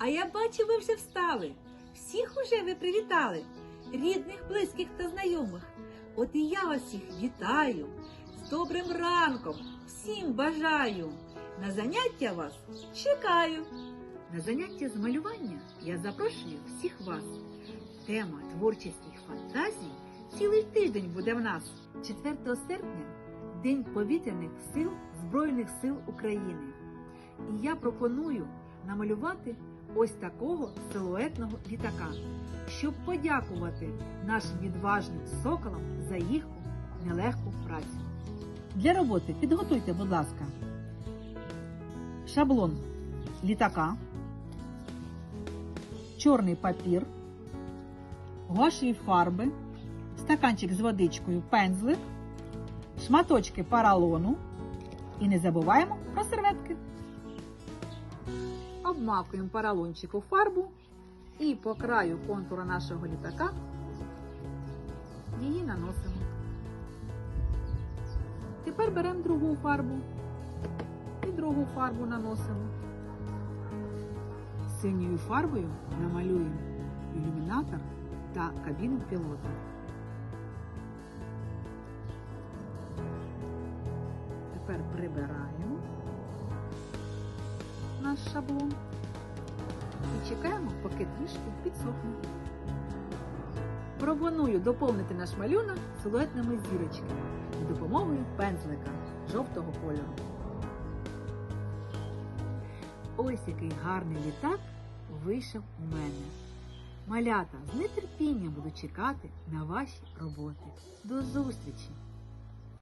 А я бачу, ви вже встали. Всіх уже ви привітали, рідних, близьких та знайомих. От і я вас всіх вітаю. З добрим ранком всім бажаю. На заняття вас чекаю. На заняття з малювання я запрошую всіх вас. Тема творчість фантазій цілий тиждень буде в нас. 4 серпня День повітряних сил Збройних сил України. І я пропоную намалювати ось такого силуетного літака, щоб подякувати нашим відважним соколам за їхню нелегку працю. Для роботи підготуйте, будь ласка, шаблон літака, чорний папір, гуашеві фарби, стаканчик з водичкою, пензлик, шматочки паралону і не забуваємо про серветки. Обмакуємо паралончик у фарбу і по краю контура нашого літака її наносимо. Тепер беремо другу фарбу і другу фарбу наносимо. Синьою фарбою намалюємо ілюмінатор та кабіну пілота. Тепер прибираємо наш шаблон і чекаємо, поки трішки підсохне. Пропоную доповнити наш малюнок силуетними зірочками з допомогою пензлика жовтого кольору. Ось який гарний літак вийшов у мене. Малята з нетерпінням буду чекати на ваші роботи. До зустрічі!